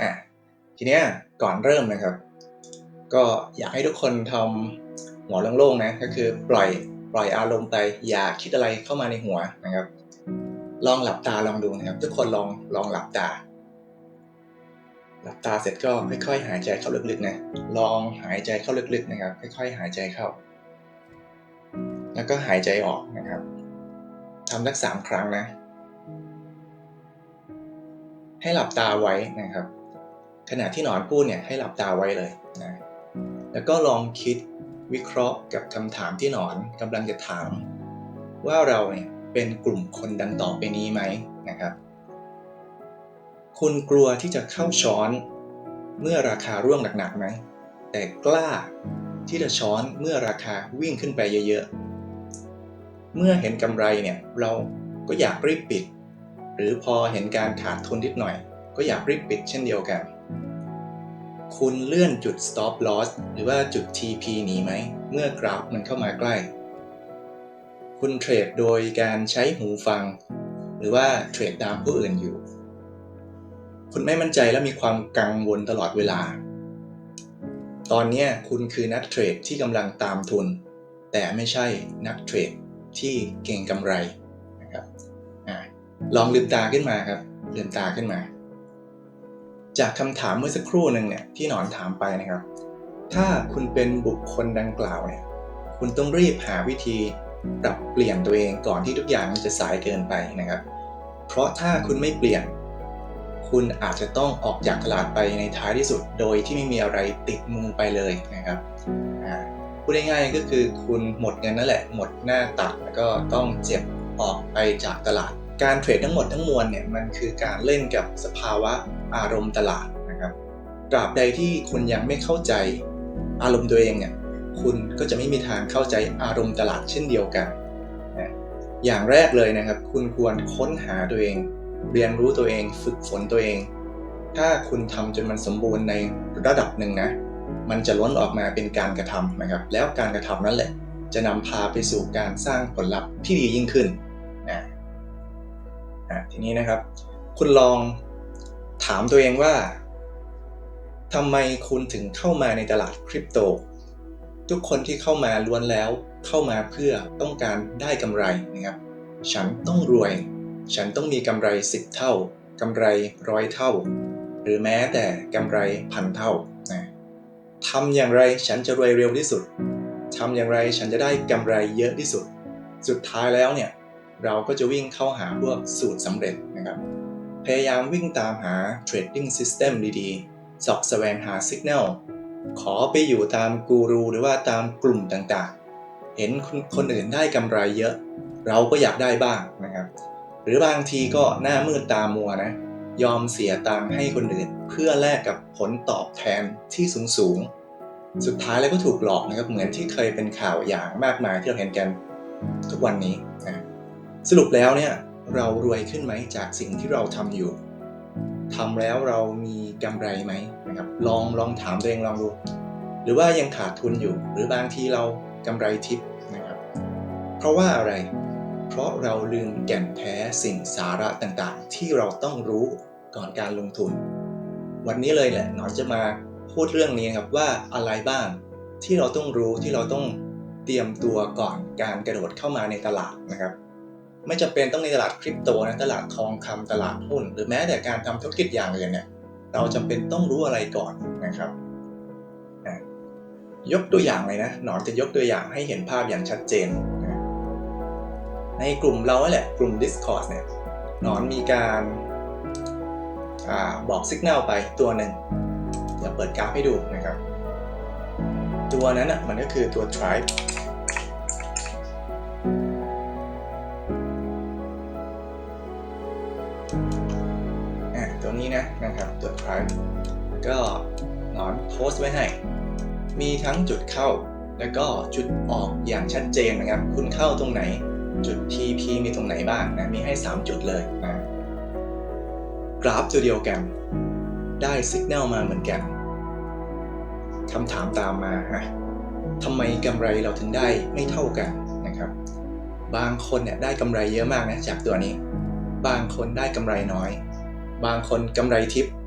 อะทีเนี้ยก่อนเริ่มนะครับ ก็อยากให้ทุกคนทำหัวโล่งๆนะก็คือปล่อยปล่อยอารมณ์ไป อย่าคิดอะไรเข้ามาในหัวนะครับ ลองหลับตาลองดูนะครับ ทุกคนลองลองหลับตา หลับตาเสร็จก็ค่อยๆหายใจเข้าลึกๆนะลองหายใจเข้าลึกๆนะครับ ค่อยๆหายใจเข้า แล้วก็หายใจออกนะครับทำสักสามครั้งนะ ให้หลับตาไว้นะครับ ขณะที่หนอนพูดเนี่ยให้หลับตาไว้เลยนะแล้วก็ลองคิดวิเคราะห์กับคำถามที่หนอนกำลังจะถาม ว่าเราเนี่ยเป็นกลุ่มคนดังต่อไปนี้ไหมนะครับ คุณกลัวที่จะเข้าช้อน เมื่อราคาร่วงหนักๆไหมแต่กล้าที่จะช้อนเมื่อราคาวิ่งขึ้นไปเยอะๆ เมื่อเห็นกำไรเนี่ยเราก็อยากรีบปิด หรือพอเห็นการขาดทุนนิดหน่อย ก็อยากรีบปิดเช่นเดียวกัน คุณเลื่อนจุด stop loss หรือว่าจุด TP หนีไหม เมื่อกราฟมันเข้ามาใกล้ คุณเทรดโดยการใช้หูฟัง หรือว่าเทรดตามผู้อื่นอยู่ คุณไม่มั่นใจและมีความกังวลตลอดเวลา ตอนนี้คุณคือนักเทรดที่กำลังตามทุน แต่ไม่ใช่นักเทรดที่เก่งกำไรนะครับอลองลืมตาขึ้นมาครับลืมตาขึ้นมา จากคำถามเมื่อสักครู่หนึ่งเนี่ยที่หนอนถามไปนะครับ ถ้าคุณเป็นบุคคลดังกล่าวเนี่ยคุณต้องรีบหาวิธีปรับเปลี่ยนตัวเองก่อนที่ทุกอย่างมันจะสายเกินไปนะครับ เพราะถ้าคุณไม่เปลี่ยน คุณอาจจะต้องออกจากตลาดไปในท้ายที่สุด โดยที่ไม่มีอะไรติดมือไปเลยนะครับพูดง่ายๆก็คือคุณหมดเงินนั่นแหละ หมดหน้าตักแล้วก็ต้องเจ็บออกไปจากตลาด การเทรดทั้งหมดทั้งมวลเนี่ยมันคือการเล่นกับสภาวะอารมณ์ตลาดนะครับตราบใดที่คุณยังไม่เข้าใจอารมณ์ตัวเองเนี่ยคุณก็จะไม่มีทางเข้าใจอารมณ์ตลาดเช่นเดียวกันนะอย่างแรกเลยนะครับ คุณควรค้นหาตัวเอง เรียนรู้ตัวเอง ฝึกฝนตัวเอง ถ้าคุณทำจนมันสมบูรณ์ในระดับหนึ่งนะ มันจะล้นออกมาเป็นการกระทำนะครับ แล้วการกระทำนั่นแหละ จะนำพาไปสู่การสร้างผลลัพธ์ที่ดียิ่งขึ้น ทีนี้นะครับ คุณลองถามตัวเองว่าทำไมคุณถึงเข้ามาในตลาดคริปโต ทุกคนที่เข้ามาล้วนแล้วเข้ามาเพื่อต้องการได้กำไรนะครับ ฉันต้องรวย ฉันต้องมีกำไร 10 เท่ากำไรร้อยเท่า หรือแม้แต่กำไรพันเท่านะทำอย่างไรฉันจะรวยเร็วที่สุดทำอย่างไรฉันจะได้กำไรเยอะที่สุด สุดท้ายแล้วเนี่ย เราก็จะวิ่งเข้าหาพวกสูตรสำเร็จนะครับ พยายามวิ่งตามหา trading system ดีๆ สอบแสวงหา signal ขอไปอยู่ตามกูรูหรือว่าตามกลุ่มต่างๆ เห็นคนอื่นได้กำไรเยอะ เราก็อยากได้บ้างนะครับ หรือบางทีก็หน้ามืดตามัวนะ ยอมเสียตังค์ให้คนอื่น เพื่อแลกกับผลตอบแทนที่สูงสูงๆสุดท้ายแล้วก็ถูกหลอกนะครับ เหมือนที่เคยเป็นข่าวอย่างมากมายที่เราเห็นกันทุกวันนี้ สรุปแล้วเนี่ยเรารวยขึ้นไหมจากสิ่งที่เราทำอยู่ทำแล้วเรามีกำไรไหมนะครับลองลองถามตัวเองลองดู หรือว่ายังขาดทุนอยู่ หรือบางทีเรากำไรทิปนะครับ เพราะว่าอะไร เพราะเราลืมแก่นแท้สิ่งสาระต่างๆ ที่เราต้องรู้ก่อนการลงทุน วันนี้เลยแหละหนอนจะมาพูดเรื่องนี้ครับว่าอะไรบ้างที่เราต้องรู้ที่เราต้องเตรียมตัวก่อนการกระโดดเข้ามาในตลาดนะครับ ไม่จำเป็นต้องในตลาดคริปโตนะตลาดทองคำตลาดหุ้น หรือแม้แต่การทำธุรกิจอย่างอื่นเนี่ยเราจำเป็นต้องรู้อะไรก่อนนะครับอะยกตัวอย่างเลยนะหนอนจะยกตัวอย่างให้เห็นภาพอย่างชัดเจนนะในกลุ่มเราแหละกลุ่ม Discord เนี่ยหนอนมีการอาบอกสัญญาณไปตัวหนึ่งเดี๋ยวเปิดกราฟให้ดูนะครับ ตัวนั้นอะมันก็คือตัว tribe ก็หนอนโพสต์ไว้ให้ มีทั้งจุดเข้า แล้วก็จุดออกอย่างชัดเจนนะครับ คุณเข้าตรงไหน จุด TP มีตรงไหนบ้างนะ มีให้ 3 จุดเลยนะกราฟตัวเดียวกัน ได้สัญญาณมาเหมือนกันคำถามตามมาฮะทำไมกำไรเราถึงได้ไม่เท่ากันนะครับ บางคนเนี่ยได้กำไรเยอะมากนะจากตัวนี้ บางคนได้กำไรน้อย บางคนกำไรทิปห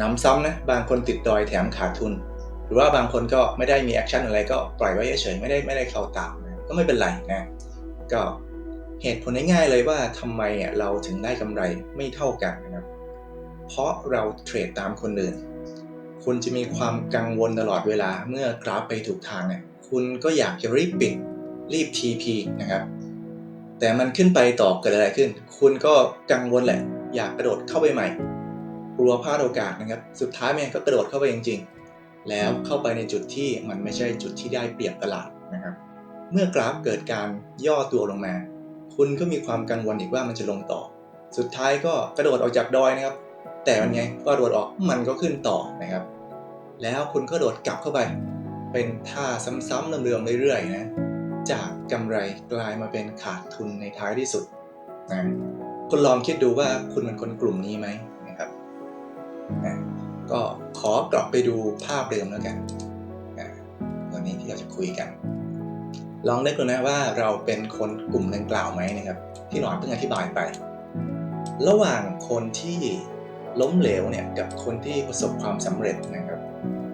นำซ้ำนะบางคนติดดอยแถมขาดทุน หรือว่าบางคนก็ไม่ได้มีแอคชั่นอะไรก็ปล่อยไว้เฉยๆไม่ได้ไม่ได้เข้าตามนะก็ไม่เป็นไรนะก็เหตุผลง่ายๆเลยว่าทำไมเราถึงได้กำไรไม่เท่ากันนะครับ เพราะเราเทรดตามคนอื่น คุณจะมีความกังวลตลอดเวลาเมื่อกราฟไปถูกทางเนี่ยคุณก็อยากจะรีบปิดรีบ TP นะครับ แต่มันขึ้นไปต่อเกิดอะไรขึ้น คุณก็กังวลแหละ อยากกระโดดเข้าไปใหม่ กลัวพลาดโอกาสนะครับ สุดท้ายแม่งก็กระโดดเข้าไปจริง ๆ แล้วเข้าไปในจุดที่มันไม่ใช่จุดที่ได้เปรียบตลาดนะครับ เมื่อกราฟเกิดการย่อตัวลงมา คุณก็มีความกังวลอีกว่ามันจะลงต่อ สุดท้ายก็กระโดดออกจากดอยนะครับ แต่มันไงก็โดดออกมันก็ขึ้นต่อนะครับ แล้วคุณก็โดดกลับเข้าไป เป็นท่าซ้ำๆเดิมๆเรื่อยๆนะจากกำไรกลายมาเป็นขาดทุนในท้ายที่สุดนะคุณลองคิดดูว่าคุณเป็นคนกลุ่มนี้ไหม ก็ขอกลับไปดูภาพเดิมแล้วกันนะวันนี้ที่เราจะคุยกัน ลองนึกดูนะว่าเราเป็นคนกลุ่มดังกล่าวไหมนะครับ ที่หนอนเพิ่งอธิบายไป ระหว่างคนที่ล้มเหลวเนี่ยกับคนที่ประสบความสำเร็จนะครับ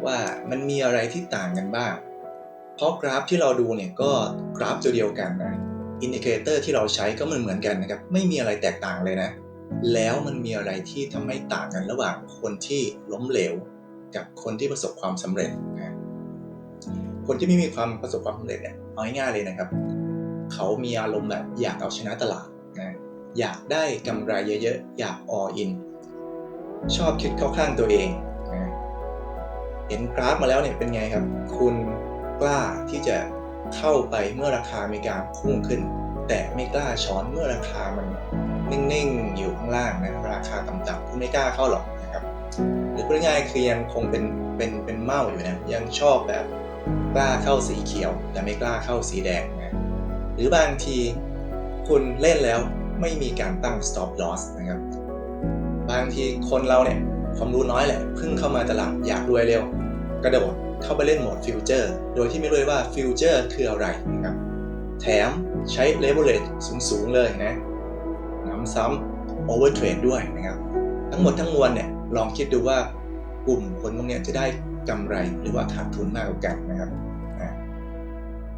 ว่ามันมีอะไรที่ต่างกันบ้าง เพราะกราฟที่เราดูเนี่ยก็กราฟตัวเดียวกันนะอินดิเคเตอร์ที่เราใช้ก็เหมือนเหมือนกันนะครับ ไม่มีอะไรแตกต่างเลยนะ แล้วมันมีอะไรที่ทำให้ต่างกันระหว่างคนที่ล้มเหลว กับคนที่ประสบความสำเร็จนะคนที่ไม่มีความประสบความสำเร็จเนี่ยเอาง่ายๆเลยนะครับ เขามีอารมณ์แบบอยากเอาชนะตลาดนะอยากได้กำไรเยอะๆ อยาก all in ชอบคิดเข้าข้างตัวเองนะเห็นกราฟมาแล้วเนี่ยเป็นไงครับ คุณกล้าที่จะเข้าไปเมื่อราคามีการพุ่งขึ้น แต่ไม่กล้าช้อนเมื่อราคามัน นิ่งๆ อยู่ข้างล่างนะราคาต่ำๆคุณไม่กล้าเข้าหรอกนะครับหรือพูดง่ายๆคือยังคงเป็นเป็นเป็นเมาอยู่นะยังชอบแบบกล้าเข้าสีเขียว แต่ไม่กล้าเข้าสีแดงนะหรือบางทีคุณเล่นแล้วไม่มีการตั้ง stop loss นะครับ บางทีคนเราเนี่ยความรู้น้อยแหละเพิ่งเข้ามาตลาดอยากรวยเร็ว กระโดดเข้าไปเล่นโหมดฟิวเจอร์โดยที่ไม่รู้เลยว่าฟิวเจอร์คืออะไรนะครับ แถมใช้ leverage สูงๆเลยนะ น้ำซ้ำ overtrade ด้วยนะครับ ทั้งหมดทั้งมวลเนี่ยลองคิดดูว่ากลุ่มคนพวกนี้จะได้กำไรหรือว่าขาดทุนมากกว่ากันนะครับ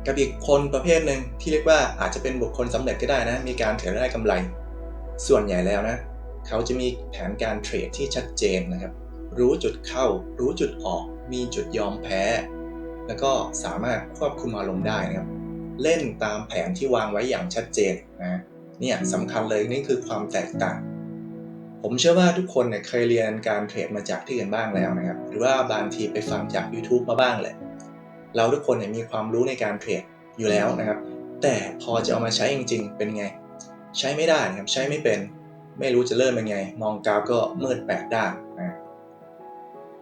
กับอีกคนประเภทหนึ่งที่เรียกว่าอาจจะเป็นบุคคลสำเร็จก็ได้นะ มีการเทรดได้กำไร ส่วนใหญ่แล้วนะ เขาจะมีแผนการเทรดที่ชัดเจนนะครับ รู้จุดเข้า รู้จุดออก มีจุดยอมแพ้ แล้วก็สามารถควบคุมอารมณ์ได้นะครับ เล่นตามแผนที่วางไว้อย่างชัดเจนนะ เนี่ยสำคัญเลยนี่คือความแตกต่าง ผมเชื่อว่าทุกคนเนี่ยเคยเรียนการเทรดมาจากที่อื่นบ้างแล้วนะครับ หรือว่าบางทีไปฟังจาก YouTube มาบ้างแหละ เราทุกคนเนี่ยมีความรู้ในการเทรดอยู่แล้วนะครับ แต่พอจะเอามาใช้จริง ๆ เป็นไง ใช้ไม่ได้นะครับใช้ไม่เป็น ไม่รู้จะเริ่มยังไง มองกราฟก็มืดแปดด้านนะ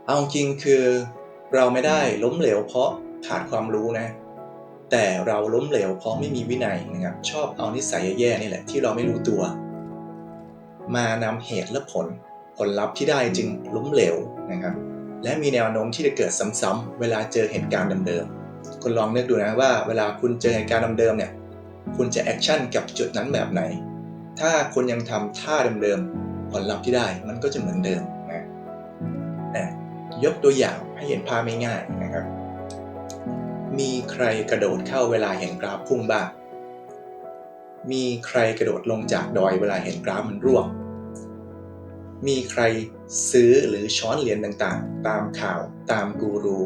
เอาจริงคือเราไม่ได้ล้มเหลวเพราะขาดความรู้นะ แต่เราล้มเหลวเพราะไม่มีวินัยนะครับชอบเอานิสัยแย่ๆนี่แหละที่เราไม่รู้ตัว มานำเหตุและผล ผลลัพธ์ที่ได้จึงล้มเหลวนะครับและมีแนวโน้มที่จะเกิดซ้ำๆเวลาเจอเหตุการณ์เดิมๆคุณลองนึกดูนะว่าเวลาคุณเจอเหตุการณ์เดิมๆเนี่ยคุณจะแอคชั่นกับจุดนั้นแบบไหน ถ้าคุณยังทำท่าเดิมๆ ผลลัพธ์ที่ได้มันก็จะเหมือนเดิมนะนะยกตัวอย่างให้เห็นภาพง่ายๆนะครับ มีใครกระโดดเข้าเวลาเห็นกราฟพุ่งบ้าง มีใครกระโดดลงจากดอยเวลาเห็นกราฟมันร่วง มีใครซื้อหรือช้อนเหรียญต่างๆ ตามข่าวตามกูรู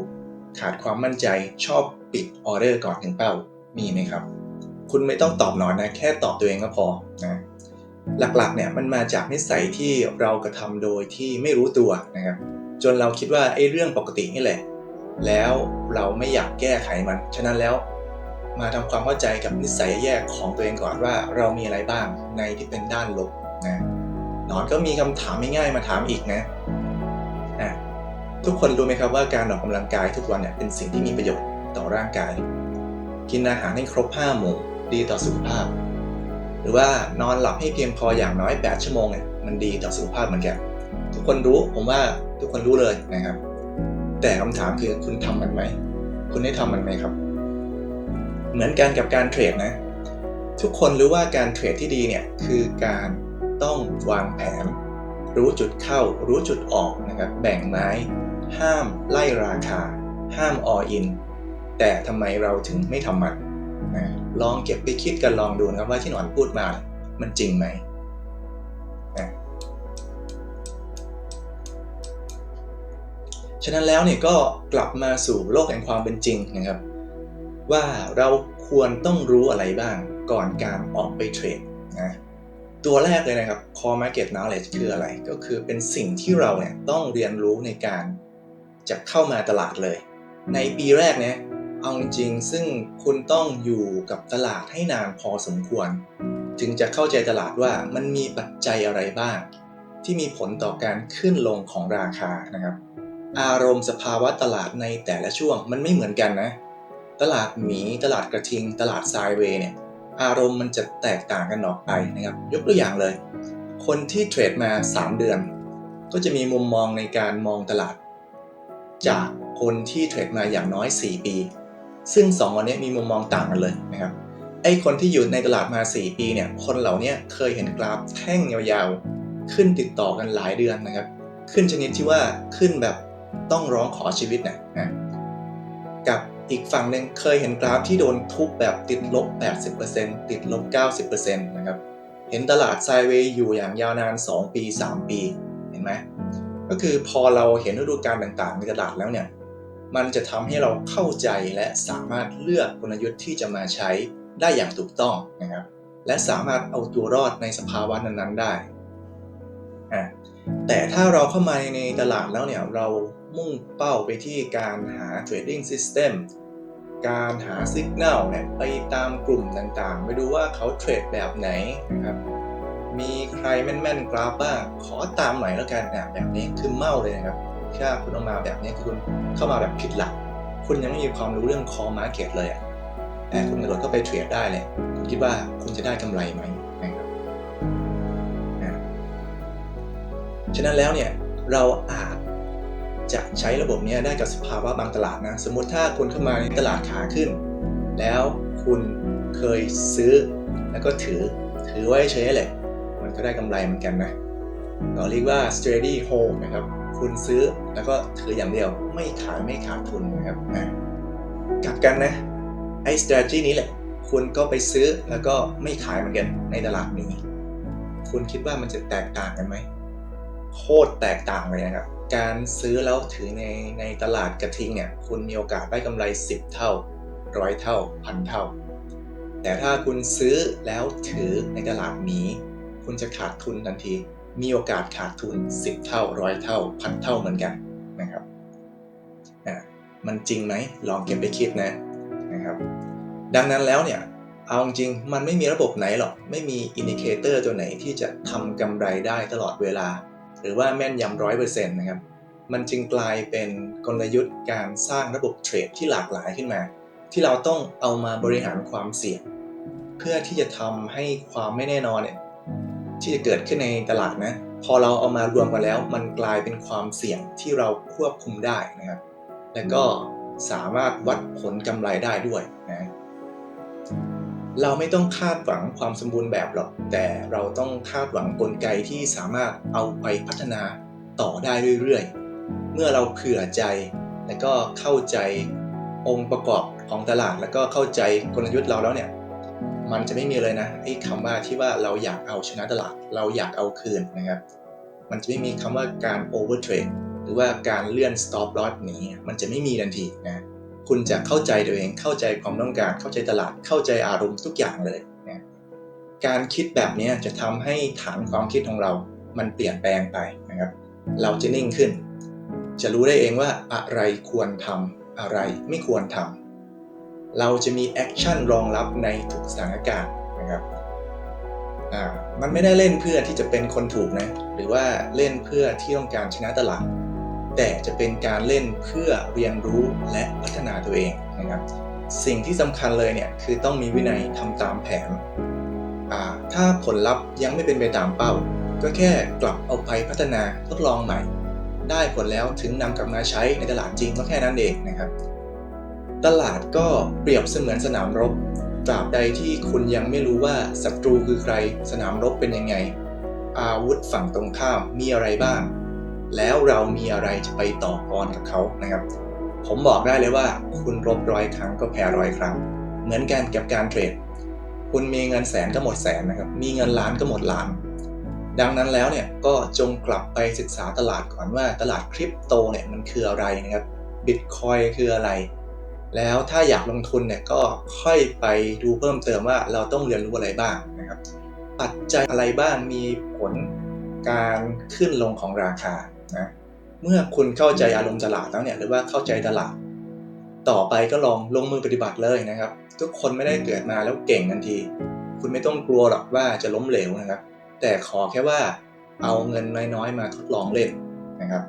ขาดความมั่นใจชอบปิดออเดอร์ก่อนถึงเป้า มีไหมครับ คุณไม่ต้องตอบหนอนนะ แค่ตอบตัวเองก็พอนะหลักๆเนี่ยมันมาจากนิสัยที่เรากระทำโดยที่ไม่รู้ตัวนะครับ จนเราคิดว่าไอ้เรื่องปกตินี่แหละ แล้วเราไม่อยากแก้ไขมัน ฉะนั้นแล้วมาทำความเข้าใจกับนิสัยแย่ของตัวเองก่อนว่าเรามีอะไรบ้างในที่เป็นด้านลบนะนอนก็มีคำถามง่ายๆมาถามอีกนะอะทุกคนรู้ไหมครับว่าการออกกำลังกายทุกวันเนี่ยเป็นสิ่งที่มีประโยชน์ต่อร่างกาย กินอาหารให้ครบ5หมู่ดีต่อสุขภาพ หรือว่านอนหลับให้เพียงพออย่างน้อย 8 ชั่วโมงเนี่ยมันดีต่อสุขภาพเหมือนกันทุกคนรู้ผมว่าทุกคนรู้เลยนะครับ แต่คำถามคือคุณทำมันไหม คุณได้ทำมันไหมครับ เหมือนกันกับการเทรดนะ ทุกคนรู้ว่าการเทรดที่ดีเนี่ยคือการต้องวางแผน รู้จุดเข้า รู้จุดออกนะครับแบ่งไม้ ห้ามไล่ราคา ห้ามออินแต่ทำไมเราถึงไม่ทำมันนะลองเก็บไปคิดกันลองดูนะครับว่าที่หนอนพูดมา มันจริงไหม ฉะนั้นแล้วเนี่ยก็กลับมาสู่โลกแห่งความเป็นจริงนะครับ ว่าเราควรต้องรู้อะไรบ้างก่อนการออกไปเทรดนะตัวแรกเลยนะครับ core market knowledge คืออะไร ก็คือเป็นสิ่งที่เราเนี่ยต้องเรียนรู้ในการจะเข้ามาตลาดเลย ในปีแรกเนี่ยเอาจริงซึ่งคุณต้องอยู่กับตลาดให้นานพอสมควรถึงจะเข้าใจตลาดว่ามันมีปัจจัยอะไรบ้าง ที่มีผลต่อการขึ้นลงของราคานะครับ อารมณ์สภาวะตลาดในแต่ละช่วงมันไม่เหมือนกันนะ ตลาดหมี ตลาดกระทิง ตลาดไซเวย์เนี่ยอารมณ์มันจะแตกต่างกันออกไปนะครับ ยกตัวอย่างเลย คนที่เทรดมา 3 เดือน ก็จะมีมุมมองในการมองตลาด จากคนที่เทรดมาอย่างน้อย 4 ปี ซึ่ง2คนนี้มีมุมมองต่างกันเลยนะครับไอ้คนที่อยู่ในตลาดมา 4 ปีเนี่ยคนเหล่านี้เคยเห็นกราฟแท่งยาวๆ ขึ้นติดต่อกันหลายเดือนนะครับ ขึ้นชนิดที่ว่าขึ้นแบบ ต้องร้องขอชีวิตนะนะกับอีกฝั่งหนึ่งเคยเห็นกราฟที่โดนทุบแบบติดลบ 80%ติดลบ 90%นะครับ เห็นตลาดไซเวย์อยู่อย่างยาวนาน 2 ปี 3 ปี เห็นไหม ก็คือพอเราเห็นฤดูกาลต่างๆ ในตลาดแล้วเนี่ย มันจะทำให้เราเข้าใจและสามารถเลือกกลยุทธ์ที่จะมาใช้ได้อย่างถูกต้องนะครับ และสามารถเอาตัวรอดในสภาวะนั้นๆได้ อะ แต่ถ้าเราเข้ามาในตลาดแล้วเนี่ย เรามุ่งเป้าไปที่การหา trading system การหา signal เนี่ยไปตามกลุ่มต่างๆ ไปดูว่าเขาเทรดแบบไหนนะครับ มีใครแม่นๆกราฟบ้าง ขอตามหน่อยแล้วกันนะแบบนี้คือเมาเลยนะครับ ถ้าคุณเอามาแบบนี้คือคุณเข้ามาแบบผิดหลัก คุณยังไม่มีความรู้เรื่อง core market เลยอะแต่คุณกระโดดเข้าไปเทรดได้เลย คุณคิดว่าคุณจะได้กำไรไหม ฉะนั้นแล้วเนี่ยเราอาจจะใช้ระบบนี้ได้กับสภาวะบางตลาดนะ สมมติถ้าคุณเข้ามาในตลาดขาขึ้น แล้วคุณเคยซื้อแล้วก็ถือถือไว้เฉยๆแหละมันก็ได้กำไรเหมือนกันนะเราเรียกว่า steady hold นะครับ คุณซื้อแล้วก็ถืออย่างเดียวไม่ขายไม่ขาดทุนนะครับอะกลับกันนะไอ้ strategy นี้แหละ คุณก็ไปซื้อแล้วก็ไม่ขายเหมือนกันในตลาดนี้ คุณคิดว่ามันจะแตกต่างกันไหม โคตรแตกต่างเลยนะครับ การซื้อแล้วถือในในตลาดกระทิงเนี่ยคุณมีโอกาสได้กำไร 10 เท่าร้อยเท่าพันเท่า แต่ถ้าคุณซื้อแล้วถือในตลาดหมีคุณจะขาดทุนทันที มีโอกาสขาดทุน 10 เท่าร้อยเท่าพันเท่าเหมือนกันนะครับอะมันจริงไหมลองเก็บไปคิดนะนะครับ ดังนั้นแล้วเนี่ยเอาจริงมันไม่มีระบบไหนหรอก ไม่มีอินดิเคเตอร์ตัวไหนที่จะทำกำไรได้ตลอดเวลา หรือว่าแม่นยำร้อยเปอร์เซ็นต์นะครับ มันจึงกลายเป็นกลยุทธ์การสร้างระบบเทรดที่หลากหลายขึ้นมา ที่เราต้องเอามาบริหารความเสี่ยง เพื่อที่จะทำให้ความไม่แน่นอนเนี่ยที่จะเกิดขึ้นในตลาดนะ พอเราเอามารวมกันแล้ว มันกลายเป็นความเสี่ยงที่เราควบคุมได้นะครับ และก็สามารถวัดผลกำไรได้ด้วยนะ เราไม่ต้องคาดหวังความสมบูรณ์แบบหรอก แต่เราต้องคาดหวังกลไกที่สามารถเอาไปพัฒนาต่อได้เรื่อยๆ เมื่อเราเผื่อใจ และก็เข้าใจองค์ประกอบของตลาด แล้วก็เข้าใจกลยุทธ์เราแล้วเนี่ย มันจะไม่มีเลยนะไอ้คำว่าที่ว่าเราอยากเอาชนะตลาด เราอยากเอาคืนนะครับ มันจะไม่มีคำว่าการ over trade หรือว่าการเลื่อน stop loss นี้ มันจะไม่มีทันทีนะ คุณจะเข้าใจตัวเอง เข้าใจความต้องการ เข้าใจตลาด เข้าใจอารมณ์ทุกอย่างเลยนะการคิดแบบนี้จะทำให้ฐานความคิดของเรา มันเปลี่ยนแปลงไปนะครับ เราจะนิ่งขึ้น จะรู้ได้เองว่าอะไรควรทำอะไรไม่ควรทำเราจะมีแอคชั่นรองรับในทุกสถานการณ์นะครับอ่ามันไม่ได้เล่นเพื่อที่จะเป็นคนถูกนะ หรือว่าเล่นเพื่อที่ต้องการชนะตลาด แต่จะเป็นการเล่นเพื่อเรียนรู้และพัฒนาตัวเองนะครับ สิ่งที่สำคัญเลยเนี่ยคือต้องมีวินัยทำตามแผน ถ้าผลลัพธ์ยังไม่เป็นไปตามเป้า ก็แค่กลับเอาไปพัฒนาทดลองใหม่ ได้ผลแล้วถึงนำกลับมาใช้ในตลาดจริงก็แค่นั้นเองนะครับ ตลาดก็เปรียบเสมือนสนามรบตราบใดที่คุณยังไม่รู้ว่าศัตรูคือใคร สนามรบเป็นยังไง อาวุธฝั่งตรงข้ามมีอะไรบ้าง แล้วเรามีอะไรจะไปต่อกรกับเขานะครับ ผมบอกได้เลยว่าคุณรบร้อยครั้งก็แพ้ร้อยครั้ง เหมือนกันกับการเทรด คุณมีเงินแสนก็หมดแสนนะครับ มีเงินล้านก็หมดล้าน ดังนั้นแล้วเนี่ยก็จงกลับไปศึกษาตลาดก่อนว่าตลาดคริปโตเนี่ยมันคืออะไรนะครับบิตคอยคืออะไร แล้วถ้าอยากลงทุนเนี่ยก็ค่อยไปดูเพิ่มเติมว่าเราต้องเรียนรู้อะไรบ้างนะครับ ปัจจัยอะไรบ้างมีผลการขึ้นลงของราคา นะเมื่อคุณเข้าใจอารมณ์ตลาดแล้วเนี่ยหรือว่าเข้าใจตลาด ต่อไปก็ลองลงมือปฏิบัติเลยนะครับ ทุกคนไม่ได้เกิดมาแล้วเก่งทันที คุณไม่ต้องกลัวหรอกว่าจะล้มเหลวนะครับ แต่ขอแค่ว่าเอาเงินน้อยๆ มาทดลองเล่นนะครับ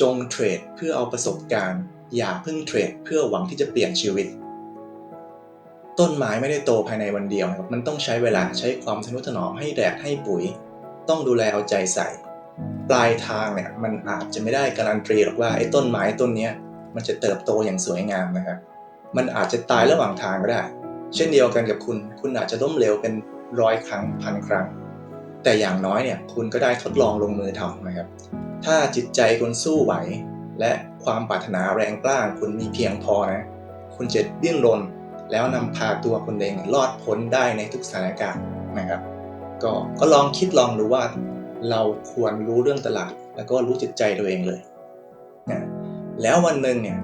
จงเทรดเพื่อเอาประสบการณ์ อย่าเพิ่งเทรดเพื่อหวังที่จะเปลี่ยนชีวิต ต้นไม้ไม่ได้โตภายในวันเดียวนะครับมันต้องใช้เวลาใช้ความทนุถนอมให้แดดให้ปุ๋ย ต้องดูแลเอาใจใส่ ปลายทางเนี่ยมันอาจจะไม่ได้การันตีหรอกว่าไอ้ต้นไม้ต้นเนี้ยมันจะเติบโตอย่างสวยงามนะครับ มันอาจจะตายระหว่างทางก็ได้ เช่นเดียวกันกับคุณ คุณอาจจะล้มเหลวเป็นร้อยครั้งพันครั้ง แต่อย่างน้อยเนี่ยคุณก็ได้ทดลองลงมือทำนะครับ ถ้าจิตใจคุณสู้ไหว และความปรารถนาแรงกล้าคุณมีเพียงพอนะ คุณจะดิ้นรนแล้วนำพาตัวคุณเองรอดพ้นได้ในทุกสถานการณ์นะครับ ก็ก็ลองคิดลองดูว่า เราควรรู้เรื่องตลาด แล้วก็รู้จิตใจตัวเองเลยนะแล้ววันหนึ่งเนี่ย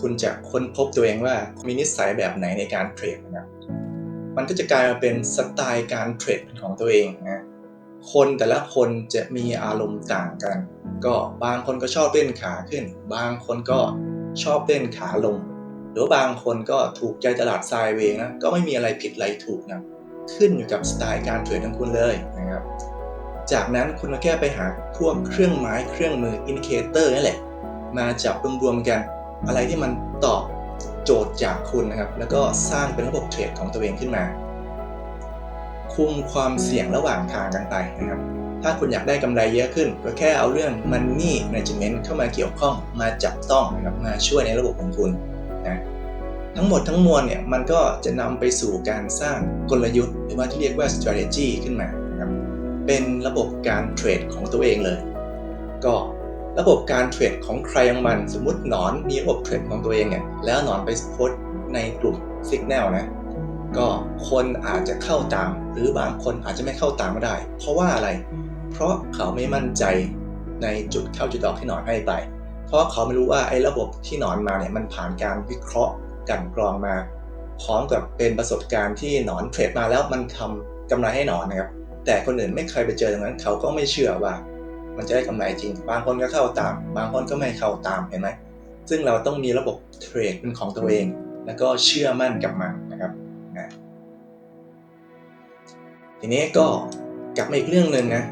คุณจะค้นพบตัวเองว่ามีนิสัยแบบไหนในการเทรดนะครับมันก็จะกลายมาเป็นสไตล์การเทรดของตัวเองนะคนแต่ละคนจะมีอารมณ์ต่างกัน ก็บางคนก็ชอบเล่นขาขึ้น บางคนก็ชอบเล่นขาลง หรือบางคนก็ถูกใจตลาดไซด์เวย์นะก็ไม่มีอะไรผิดอะไรถูกนะขึ้นอยู่กับสไตล์การเทรดของคุณเลยนะครับ จากนั้นคุณก็แค่ไปหาพวกเครื่องไม้เครื่องมืออินดิเคเตอร์นั่นแหละ มาจับรวมๆกัน อะไรที่มันตอบโจทย์จากคุณนะครับ แล้วก็สร้างเป็นระบบเทรดของตัวเองขึ้นมา คุมความเสี่ยงระหว่างทางกันไปนะครับ ถ้าคุณอยากได้กำไรเยอะขึ้น ก็แค่เอาเรื่อง Money Management เข้ามาเกี่ยวข้องมาจับต้องนะครับมาช่วยในระบบของคุณนะทั้งหมดทั้งมวลเนี่ยมันก็จะนำไปสู่การสร้างกลยุทธ์ หรือว่าที่เรียกว่า strategy ขึ้นมา เป็นระบบการเทรดของตัวเองเลย ก็ระบบการเทรดของใครของมัน สมมติหนอนมีระบบเทรดของตัวเองเนี่ยแล้วหนอนไปโพสในกลุ่ม Signal นะ ก็คนอาจจะเข้าตาม หรือบางคนอาจจะไม่เข้าตามก็ได้ เพราะว่าอะไร เพราะเขาไม่มั่นใจในจุดเข้าจุดออกที่หนอนให้ไป เพราะเขาไม่รู้ว่าไอ้ระบบที่หนอนมาเนี่ยมันผ่านการวิเคราะห์กันกรองมา พร้อมกับเป็นประสบการณ์ที่หนอนเทรดมาแล้วมันทำกำไรให้หนอนนะครับ แต่คนอื่นไม่เคยไปเจอตรงนั้น เขาก็ไม่เชื่อว่า มันจะได้กำไรจริง บางคนก็เข้าตาม บางคนก็ไม่เข้าตามเห็นไหมซึ่งเราต้องมีระบบเทรดเป็นของตัวเอง แล้วก็เชื่อมั่นกับมันนะครับนะทีนี้ก็กลับมาอีกเรื่องหนึ่งนะ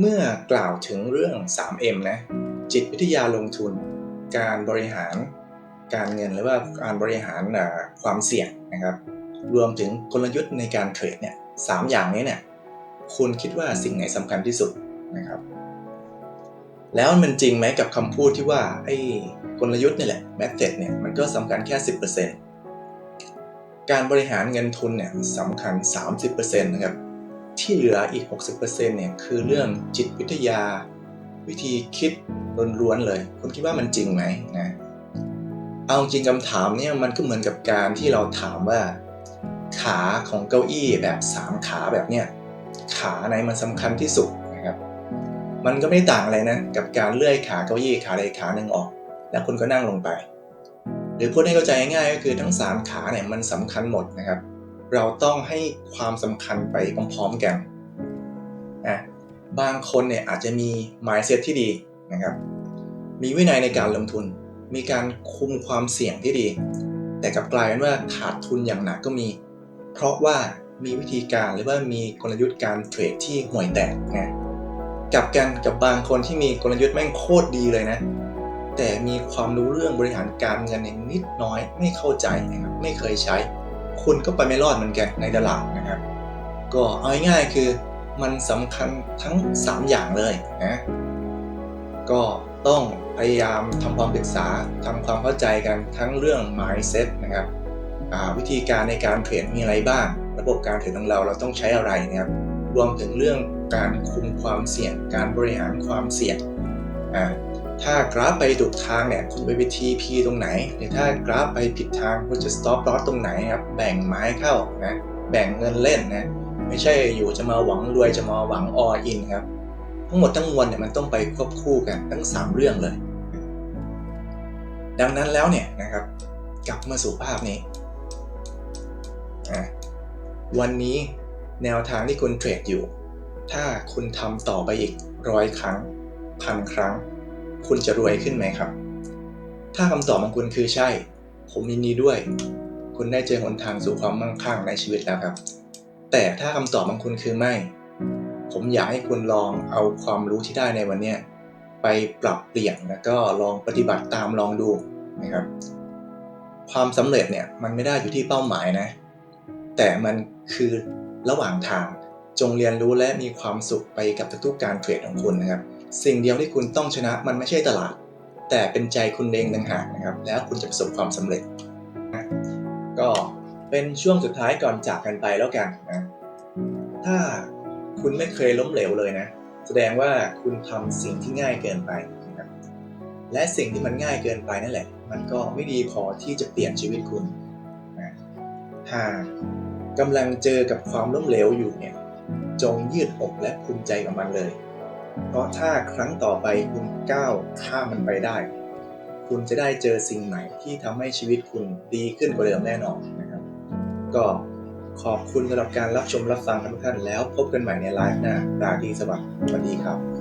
เมื่อกล่าวถึงเรื่อง 3M นะ จิตวิทยาลงทุน การบริหาร การเงินหรือว่าการบริหารความเสี่ยงนะครับ รวมถึงกลยุทธ์ในการเทรดเนี่ย สามอย่างนี้เนี่ยคุณคิดว่าสิ่งไหนสำคัญที่สุดนะครับ แล้วมันจริงไหมกับคำพูดที่ว่าไอ้กลยุทธ์นี่แหละแมทเ o d เนี่ยมันก็สำคัญแค่ 10%การบริหารเงินทุนเนี่ยสำคัญ 30%นะครับที่เหลืออีก 60%เนี่ยคือเรื่องจิตวิทยา วิธีคิดล้วนๆเลย คุณคิดว่ามันจริงไหมนะเอาจริงคำถามเนี่ยมันก็เหมือนกับการที่เราถามว่า ขาของเก้าอี้แบบ 3 ขาแบบเนี้ยขาไหนมันสำคัญที่สุดนะครับ มันก็ไม่ต่างอะไรนะ กับการเลื่อยขาเก้าอี้ขาใดขาหนึ่งออก แล้วคุณก็นั่งลงไป หรือพูดให้เข้าใจง่ายก็คือทั้ง 3 ขาเนี่ยมันสำคัญหมดนะครับ เราต้องให้ความสำคัญไปพร้อมๆกันอะบางคนเนี่ยอาจจะมี mindset ที่ดีนะครับ มีวินัยในการลงทุน มีการคุมความเสี่ยงที่ดี แต่กลับกลายเป็นว่าขาดทุนอย่างหนักก็มี เพราะว่ามีวิธีการหรือว่ามีกลยุทธ์การเทรดที่ห่วยแตกนะกลับกันกับบางคนที่มีกลยุทธ์แม่งโคตรดีเลยนะ แต่มีความรู้เรื่องบริหารการเงินน,นิดน้อยไม่เข้าใจนะครับไม่เคยใช้ คุณก็ไปไม่รอดเหมือนกันในตลาดนะครับก็เอาง่ายๆคือมันสำคัญทั้ง 3 อย่างเลยนะก็ต้องพยายามทำความศึกษาทำความเข้าใจกันทั้งเรื่อง mindset นะครับ วิธีการในการเทรดมีอะไรบ้าง ระบบการเทรดของเราเราต้องใช้อะไรนะครับรวมถึงเรื่องการคุมความเสี่ยง การบริหารความเสี่ยงถ้ากราฟไปถูกทางเนี่ยคุณไปไป TP ตรงไหนหรือถ้ากราฟไปผิดทางคุณจะ stop loss ตรงไหนครับแบ่งไม้เข้านะแบ่งเงินเล่นนะไม่ใช่อยู่จะมาหวังรวยจะมาหวัง all in ครับทั้งหมดทั้งมวลเนี่ยมันต้องไปควบคู่กันทั้ง 3 เรื่องเลย ดังนั้นแล้วเนี่ยนะครับกลับมาสู่ภาพนี้ อะวันนี้แนวทางที่คุณเทรดอยู่ ถ้าคุณทำต่อไปอีกร้อยครั้งพันครั้ง คุณจะรวยขึ้นไหมครับ ถ้าคำตอบของคุณคือใช่ ผมยินดีด้วย คุณได้เจอหนทางสู่ความมั่งคั่งในชีวิตแล้วครับ แต่ถ้าคำตอบของคุณคือไม่ ผมอยากให้คุณลองเอาความรู้ที่ได้ในวันนี้ไปปรับเปลี่ยนแล้วก็ลองปฏิบัติตามลองดูนะครับ ความสำเร็จเนี่ยมันไม่ได้อยู่ที่เป้าหมายนะ แต่มันคือระหว่างทางจงเรียนรู้และมีความสุขไปกับทุกๆการเทรดของคุณนะครับ สิ่งเดียวที่คุณต้องชนะมันไม่ใช่ตลาด แต่เป็นใจคุณเองต่างหากนะครับ แล้วคุณจะประสบความสำเร็จนะก็เป็นช่วงสุดท้ายก่อนจากกันไปแล้วกันนะถ้าคุณไม่เคยล้มเหลวเลยนะ แสดงว่าคุณทำสิ่งที่ง่ายเกินไปนะครับและสิ่งที่มันง่ายเกินไปนั่นแหละ มันก็ไม่ดีพอที่จะเปลี่ยนชีวิตคุณ ถ้ากำลังเจอกับความล้มเหลวอยู่เนี่ยจงยืดอกและภูมิใจกับมันเลย เพราะถ้าครั้งต่อไปคุณก้าวข้ามมันไปได้ คุณจะได้เจอสิ่งใหม่ที่ทำให้ชีวิตคุณดีขึ้นกว่าเดิมแน่นอนนะครับ ก็ขอบคุณสำหรับการรับชมรับฟังทุกท่านแล้วพบกันใหม่ในไลฟ์หน้าราตรีสวัสดิ์สวัสดีครับ